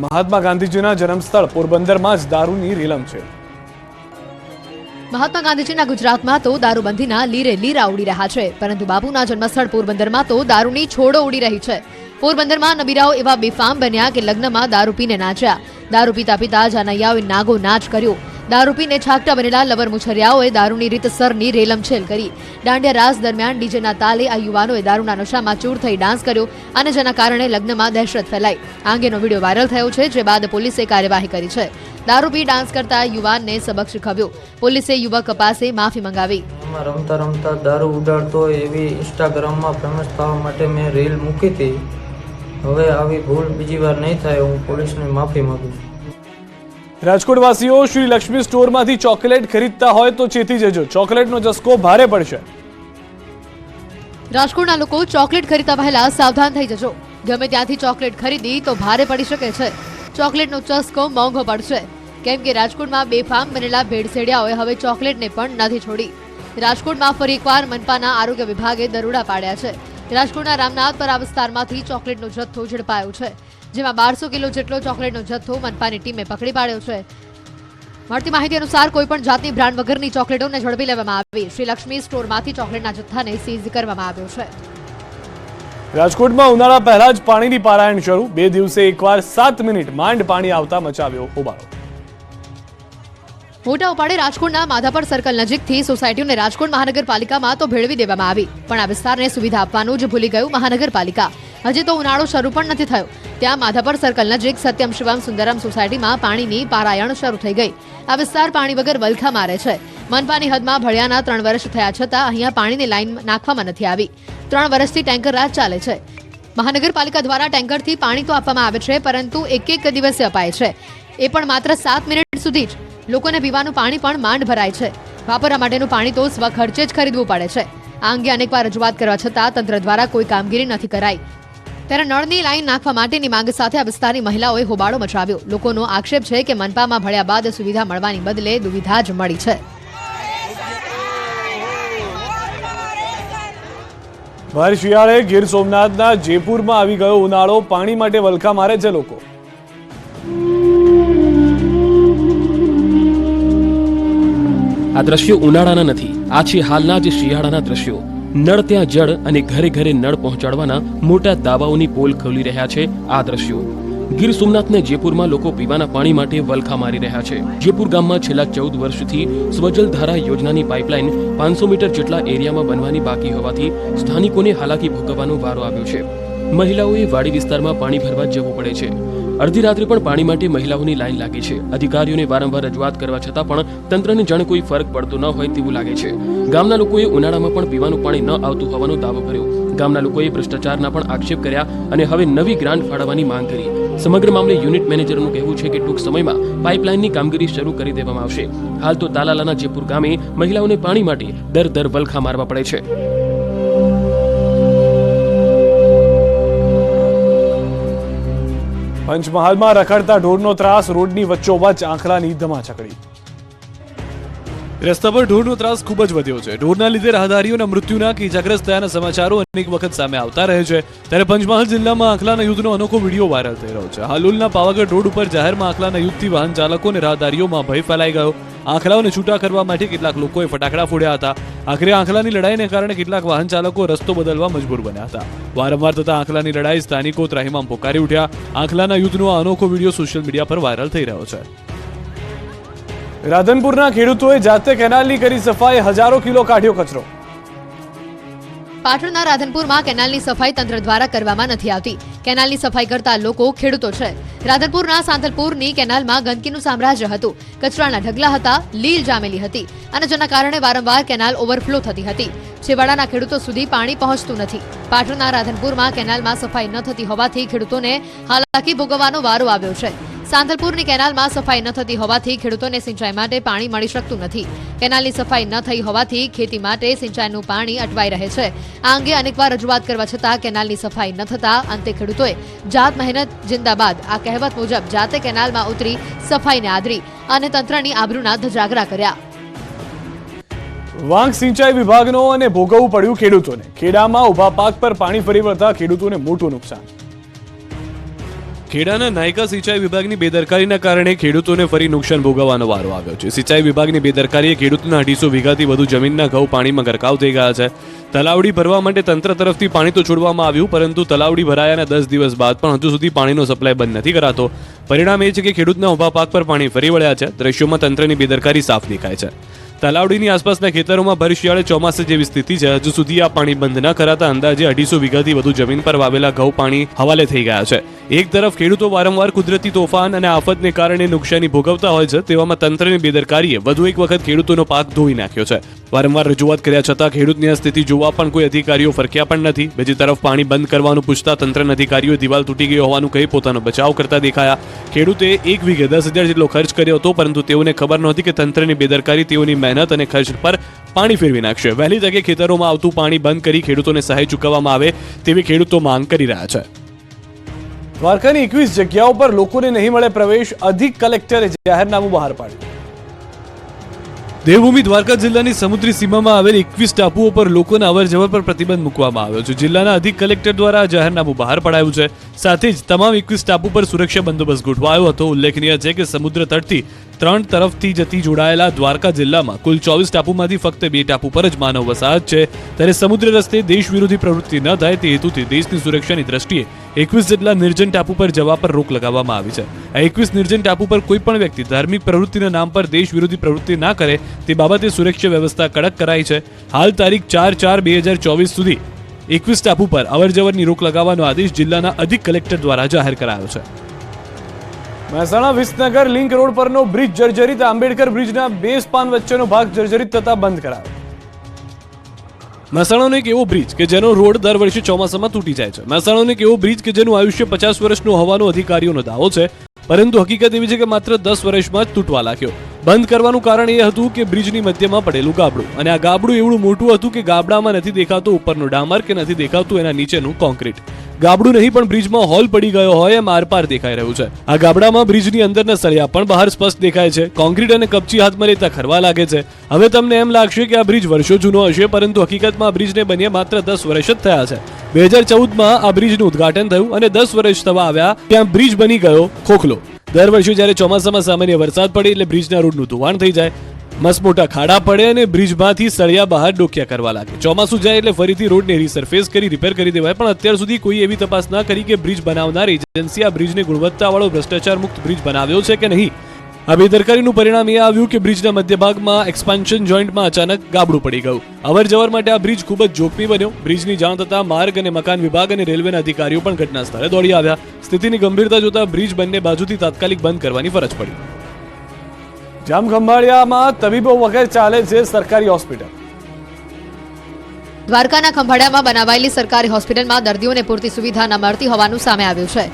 મહાત્મા ગાંધીજીના જન્મસ્થળ પોરબંદરમાં જ દારૂની રીલમ છે. મહાત્મા ગાંધીજીના ગુજરાતમાં તો દારૂબંધીના લીરે લીરા ઉડી રહ્યા છે, પરંતુ બાપુના જન્મસ્થળ પોરબંદરમાં તો દારૂની છોડો ઉડી રહી છે. પોરબંદરમાં નબીરાઓ એવા બેફામ બન્યા કે લગ્નમાં દારૂ પીને નાચ્યા. દારૂ પીતા પીતા જાનૈયાઓએ નાગો નાચ કર્યો. દારૂ પીને છાકટા બનેલા લવર મુછરિયાઓએ દારૂની રીતસરની રેલમછેલ કરી. દાંડિયા રાસ દરમિયાન ડીજેના તાલે આ યુવાનોએ દારૂના નશામાં ચૂર થઈ ડાન્સ કર્યો અને જેના કારણે લગ્નમાં દહેશત ફેલાઈ. આ અંગેનો વીડિયો વાયરલ થયો છે, જે બાદ પોલીસે કાર્યવાહી કરી છે. દારૂ પી ડાન્સ કરતા યુવાનને સબક શીખવ્યો. પોલીસે યુવક પાસે માફી મંગાવી. રમતા રમતા દારૂ ઉડાડતો એવી ઇન્સ્ટાગ્રામમાં ફેમસ થવા માટે મેં રીલ મૂકી હતી. હવે આવી ભૂલ બીજી વાર નહીં થાય, હું પોલીસને માફી માગું છું. રાજકોટવાસીઓ શ્રી લક્ષ્મી સ્ટોરમાંથી ચોકલેટ ખરીદતા હોય તો ચેતી જજો. ચોકલેટનો ચસ્કો ભારે પડશે. રાજકોટના લોકો ચોકલેટ ખરીદતા પહેલા સાવધાન થઈ જજો. ગમે ત્યાંથી ચોકલેટ ખરીદી તો ભારે પડી શકે છે. ચોકલેટનો ચસ્કો મોંઘો પડશે. કેમ કે રાજકોટમાં બેફામ બનેલા ભેળસેડિયાઓએ હવે ચોકલેટને પણ નથી છોડી. રાજકોટમાં ફરી એકવાર મનપાના આરોગ્ય વિભાગે દરોડા પાડ્યા છે. રાજકોટના રામનાથપરા વિસ્તારમાંથી ચોકલેટનો જથ્થો ઝડપાયો છે. જેમાં બારસો કિલો જેટલો ચોકલેટનો જથ્થો મનપાની ટીમે પકડી પાડ્યો છે. મળતી માહિતી અનુસાર કોઈ પણ જાતની બ્રાન્ડ વગરની ચોકલેટોને ઝડપી લેવામાં આવી. શ્રી લક્ષ્મી સ્ટોરમાંથી ચોકલેટના જથ્થાને સીઝ કરવામાં આવ્યો છે. રાજકોટમાં ઉનાળા પહેલા જ પાણીની પારાયણ શરૂ. બે દિવસે એકવાર સાત મિનિટ માંડ પાણી આવતા મચાવ્યો હોબાળો. મોટા ઉપાડે રાજકોટના માધાપર સર્કલ નજીકથી સોસાયટીઓને રાજકોટ મહાનગરપાલિકામાં તો ભેળવી દેવામાં આવી. પણ આ વિસ્તારને સુવિધા આપવાનું જ ભૂલી ગયું મહાનગરપાલિકા. હજી તો ઉનાળો શરૂ પણ નથી થયો. ત્યાં માધાપર સર્કલ નજીક સત્યમ શિવમ સુંદરમ સોસાયટીમાં પાણીની પારાયણ શરૂ થઈ ગઈ. આ વિસ્તાર પાણી વગર વલખા મારે છે. મનપાની હદમાં ભળિયાના ત્રણ વર્ષ થયા છતાં અહીંયા પાણીની લાઈન નાખવામાં નથી આવી. ત્રણ વર્ષથી ટેન્કર રાત ચાલે છે. મહાનગરપાલિકા દ્વારા ટેન્કરથી પાણી તો આપવામાં આવે છે, પરંતુ એક એક દિવસે અપાય છે. એ પણ માત્ર સાત મિનિટ સુધી જ. લોકોને પીવાનું પાણી પણ માંડ ભરાય છે. વાપરવા માટેનું પાણી તો સ્વખર્ચે જ ખરીદવું પડે છે. આ અંગે અનેકવાર રજૂઆત કરવા છતાં તંત્ર દ્વારા કોઈ કામગીરી નથી કરાઈ. ત્યારે નળની લાઈન નાખવા માટેની માંગ સાથે આ વિસ્તારની મહિલાઓએ હોબાળો મચાવ્યો. લોકોનો આક્ષેપ છે કે મનપામાં ભળ્યા બાદ સુવિધા મળવાની બદલે દુવિધા જ મળી છે. ભારે શિયાળે ગીર સોમનાથના જેપુરમાં આવી ગયો ઉનાળો. પાણી માટે વલખા મારે છે લોકો. આ દ્રશ્યો ઉનાળાના નથી આ છે હાલના જે શિયાળાના દ્રશ્યો. નળ ત્યાં જળ અને ઘરે ઘરે નળ પહોંચાડવાના મોટા દાવાઓની પોલ ખોલી રહ્યા છે આ દ્રશ્યો. ગીર સોમનાથને જયપુરમાં લોકો પીવાના પાણી માટે વલખા મારી રહ્યા છે. જયપુર ગામમાં છેલ્લા ચૌદ વર્ષથી સ્વજલ ધારા યોજનાની પાઇપલાઇન પાંચસો મીટર જેટલા એરિયામાં બનવાની બાકી હોવાથી સ્થાનિકોને હાલાકી ભોગવવાનો વારો આવ્યો છે. મહિલાઓએ વાડી વિસ્તારમાં પાણી ભરવા જવું પડે છે. અડધી રાત્રે પણ પાણી માટે મહિલાઓની લાઈન લાગી છે. અધિકારીઓને વારંવાર રજૂઆત કરવા છતાં પણ તંત્રને જાણે કોઈ ફરક પડતો ન હોય તેવું લાગે છે. ગામના લોકોએ ઉનાળામાં પણ પીવાનું પાણી ન આવતું હોવાનો દાવો કર્યો. ગામના લોકોએ ભ્રષ્ટાચારના પણ આક્ષેપ કર્યા અને હવે નવી ગ્રાન્ટ ફાળવવાની માંગ કરી. સમગ્ર મામલે યુનિટ મેનેજરનું કહેવું છે કે ટૂંક સમયમાં પાઇપલાઇનની કામગીરી શરૂ કરી દેવામાં આવશે. હાલ તો તાલાલાના જેપુર ગામે મહિલાઓને પાણી માટે દર દર વલખા મારવા પડે છે. પંચમહાલમાં રખડતા ઢોરનો ત્રાસ, રોડની વચ્ચોવચ્ચ આંખલાની ધમાચકડી. રસ્તા પર ઢોરનો ત્રાસ ખૂબ જ વધ્યો છે. ઢોરના લીધે રાહદારીઓના મૃત્યુના કે ઇજાગ્રસ્ત થયાના સમાચારો અનેક વખત સામે આવતા રહે છે. ત્યારે પંચમહાલ જિલ્લામાં આંખલાના યુદ્ધનો અનોખો વીડિયો વાયરલ થઈ રહ્યો છે. હાલુલના પાવાગઢ રોડ ઉપર જાહેરમાં આંખલાના યુદ્ધથી વાહન ચાલકો અને રાહદારીઓમાં ભય ફેલાઈ ગયો. આંખલાઓને છૂટા કરવા માટે કેટલાક લોકોએ ફટાકડા ફોડ્યા હતા. આખરે આંખલાની લડાઈને કારણે કેટલાક વાહન ચાલકો રસ્તો બદલવા મજબૂર બન્યા હતા. વારંવાર થતા આંખલાની લડાઈ સ્થાનિકો ત્રાહિમામ પોકારી ઉઠ્યા. આંખલાના યુદ્ધનો આ અનોખો વીડિયો સોશિયલ મીડિયા પર વાયરલ થઈ રહ્યો છે. રાધનપુરના ખેડૂતોએ જાતે કેનાલની કરી સફાઈ હજારો કિલો કાઢ્યો કચરો. પાટણના રાધનપુરમાં કેનાલની સફાઈ તંત્ર દ્વારા કરવામાં નથી આવતી. કેનાલની સફાઈ કરતા લોકો ખેડૂતો છે. રાધનપુરના સાંતલપુરની કેનાલમાં ગંદકીનું સામ્રાજ્ય હતું. કચરાના ઢગલા હતા, લીલ જામેલી હતી અને જેના કારણે વારંવાર કેનાલ ઓવરફ્લો થતી હતી. છેવાડાના ખેડૂતો સુધી પાણી પહોંચતું નથી. પાટણના રાધનપુરમાં કેનાલમાં સફાઈ ન થતી હોવાથી ખેડૂતોને હાલાકી ભોગવવાનો વારો આવ્યો છે. સાંતલપુરની કેનાલમાં સફાઈ ન થતી હોવાથી ખેડૂતોને સિંચાઈ માટે પાણી મળી શકતું નથી. કેનાલની સફાઈ ન થઈ હોવાથી ખેતી માટે સિંચાઈનું પાણી અટવાઈ રહે છે. આ અંગે અનેકવાર રજૂઆત કરવા છતાં કેનાલની સફાઈ ન થતા અંતે ખેડૂતોએ જાત મહેનત, જિંદાબાદ, આ કહેવત મુજબ જાતે કેનાલમાં ઉતરી સફાઈને આદરી અને તંત્રની આબરૂના ધજાગરા કર્યા. વાંક સિંચાઈ વિભાગનો અને ભોગવવું પડ્યું ખેડૂતોને. ખેડામાં ઊભા પાક પર પાણી ફરી વળતા ખેડૂતોને મોટું નુકસાન. ખેડાના નાયકા સિંચાઈ વિભાગની બેદરકારીના કારણે ખેડૂતોને ફરી નુકસાન ભોગવવાનો વારો આવ્યો છે. સિંચાઈ વિભાગની બેદરકારીએ ખેડૂતના અઢીસો વીઘાથી વધુ જમીનના ઘઉં પાણીમાં ગરકાવ થઈ ગયા છે. તલાવડી ભરવા માટે તંત્ર તરફથી પાણી તો છોડવામાં આવ્યું, પરંતુ તલાવડી ભરાયાના દસ દિવસ બાદ પણ હજુ સુધી પાણીનો સપ્લાય બંધ નથી કરાતો. પરિણામ એ છે કે ખેડૂતના ઊભા પાક પર પાણી ફરી વળ્યા છે. દ્રશ્યોમાં તંત્રની બેદરકારી સાફ દેખાય છે. તલાવડીની આસપાસના ખેતરોમાં ભર શિયાળે ચોમાસે જેવી સ્થિતિ છે. હજુ સુધી આ પાણી બંધ ન કરાતા અંદાજે અઢીસો વીઘાથી વધુ જમીન પર વાવેલા ઘઉં પાણી હવાલે થઈ ગયા છે. એક તરફ ખેડૂતો વારંવાર કુદરતી તોફાન અને આફતને કારણે નુકસાની ભોગવતા હોય છે, તેવામાં તંત્રની બેદરકારીએ વધુ એક વખત ખેડૂતોનો પાક ધોઈ નાખ્યો છે. વારંવાર રજૂઆત કર્યા છતાં ખેડૂતની આ સ્થિતિ જોવા પણ કોઈ અધિકારીઓ ફરક્યા પણ નથી. બીજી તરફ પાણી બંધ કરવાનું પૂછતા તંત્રના અધિકારીઓ દિવાલ તૂટી ગયો હોવાનું કહી પોતાનો બચાવ કરતા દેખાયા. ખેડૂતે એક વીઘે દસ હજાર જેટલો ખર્ચ કર્યો હતો, પરંતુ તેઓને ખબર નહોતી કે તંત્રની બેદરકારી તેઓની મહેનત અને ખર્ચ પર પાણી ફેરવી નાખશે. વહેલી તકે ખેતરોમાં આવતું પાણી બંધ કરી ખેડૂતોને સહાય ચૂકવવામાં આવે તેવી ખેડૂતો માંગ કરી રહ્યા છે. દ્વારકાની એકવીસ જગ્યાઓ પર લોકોને નહીં મળે પ્રવેશ, અધિક કલેક્ટરે જાહેરનામું બહાર પાડ્યું. દેવભૂમિ દ્વારકા જિલ્લાની સમુદ્રી સીમામાં આવેલ એકવીસ ટાપુઓ પર લોકોના અવર જવર પર પ્રતિબંધ મૂકવામાં આવ્યો છે. જિલ્લાના અધિક કલેક્ટર દ્વારા જાહેરનામું બહાર પડાયું છે. સાથે જ તમામ એકવીસ ટાપુ પર સુરક્ષા બંદોબસ્ત ગોઠવાયો હતો. ઉલ્લેખનીય છે કે સમુદ્ર તટથી ત્રણ તરફથી જતી જોડાયેલા દ્વારકા જિલ્લામાં કુલ ચોવીસ ટાપુમાંથી ફક્ત બે ટાપુ પર જ માનવ વસાહત છે. ત્યારે સમુદ્ર રસ્તે દેશ વિરોધી પ્રવૃત્તિ ન થાય તે હેતુથી દેશની સુરક્ષાની દ્રષ્ટિએ એકવીસ જેટલા નિર્જન ટાપુ પર જવા પર રોક લગાવવામાં આવી છે. આ એકવીસ નિર્જન ટાપુ પર કોઈ પણ વ્યક્તિ ધાર્મિક પ્રવૃત્તિના નામ પર દેશ વિરોધી પ્રવૃત્તિ ના કરે તે બાબતે સુરક્ષા વ્યવસ્થા કડક કરાઈ છે. હાલ તારીખ ચાર ચાર બે હજાર ચોવીસ સુધી એકવીસ ટાપુ પર અવરજવરની રોક લગાવવાનો આદેશ જિલ્લાના અધિક કલેક્ટર દ્વારા જાહેર કરાયો છે. મહેસાણા વિસનગર લિંક રોડ પરનો બ્રિજ જર્જરિત. આંબેડકર બ્રિજના બે સ્પાન વચ્ચેનો ભાગ જર્જરિત થતા બંધ કરાયો. મહેસાણાનો એક એવો બ્રિજ કે જેનો રોડ દર વર્ષે ચોમાસામાં તૂટી જાય છે. મહેસાણાનો એક એવો બ્રિજ કે જેનું આયુષ્ય પચાસ વર્ષનું હોવાનો અધિકારીઓનો દાવો છે. પરંતુ હકીકત એવી છે કે માત્ર દસ વર્ષમાં જ તૂટવા લાગ્યો. બંધ કરવાનું કારણ એ હતું કે બ્રિજની મધ્યમાં પડેલું ગાબડું. અને આ ગાબડું એવું મોટું હતું કે ગાબડામાં નથી દેખાતું ઉપરનું ડામર કે નથી દેખાતું એના નીચેનું કોન્ક્રીટ ગાબડું નહીં, પણ બ્રિજમાં હોલ પડી ગયો હોય એમ આરપાર દેખાઈ રહ્યું છે. આ ગાબડામાં બ્રિજની અંદરના સળિયા પણ બહાર સ્પષ્ટ દેખાય છે. કોન્ક્રીટ અને કપચી હાથમાં લેતા ખરવા લાગે છે. હવે તમને એમ લાગશે કે આ બ્રિજ વર્ષો જૂનો હશે, પરંતુ હકીકતમાં આ બ્રિજને બન્યા માત્ર દસ વર્ષ જ થયા છે. બે હજાર ચૌદમાં આ બ્રિજનું ઉદ્ઘાટન થયું અને દસ વર્ષ થવા આવ્યા ત્યાં બ્રિજ બની ગયો ખોખલો. દર વર્ષે જ્યારે ચોમાસામાં સામાન્ય વરસાદ પડે એટલે બ્રિજના રોડનું ધોવાણ થઈ જાય. મસ્ત ખાડા પડે અને બ્રિજમાંથી સળિયા બહાર ડોક્યા કરવા લાગે. ચોમાસું જાય એટલે ફરીથી રોડને રીસરફેસ કરી રિપેર કરી દેવાય. પણ અત્યાર સુધી કોઈ એવી તપાસ ના કરી કે બ્રિજ બનાવનાર એજન્સી આ બ્રિજને ગુણવત્તાવાળો ભ્રષ્ટાચાર મુક્ત બ્રિજ બનાવ્યો છે કે નહીં. આ બેદરકારીનું પરિણામ એ આવ્યું કે બ્રિજના મધ્યભાગમાં એક્સપાન્શન જોઈન્ટમાં અચાનક ગાબડું પડી ગયું. અવર જવર માટે આ બ્રિજ ખૂબ જ જોખમી બન્યો. બ્રિજની જાણ થતાં માર્ગ અને મકાન વિભાગ અને રેલવેના અધિકારીઓ પણ ઘટના સ્થળે દોડી આવ્યા. સ્થિતિની ગંભીરતા જોતા બ્રિજ બંને બાજુથી તાત્કાલિક બંધ કરવાની ફરજ પડી. જામખંભાળિયામાં તબીબો વગર ચાલે છે સરકારી હોસ્પિટલ. દ્વારકાના ખંભાળિયામાં બનાવાયેલી સરકારી હોસ્પિટલમાં દર્દીઓને પૂરતી સુવિધા ન મળતી હોવાનું સામે આવ્યું છે.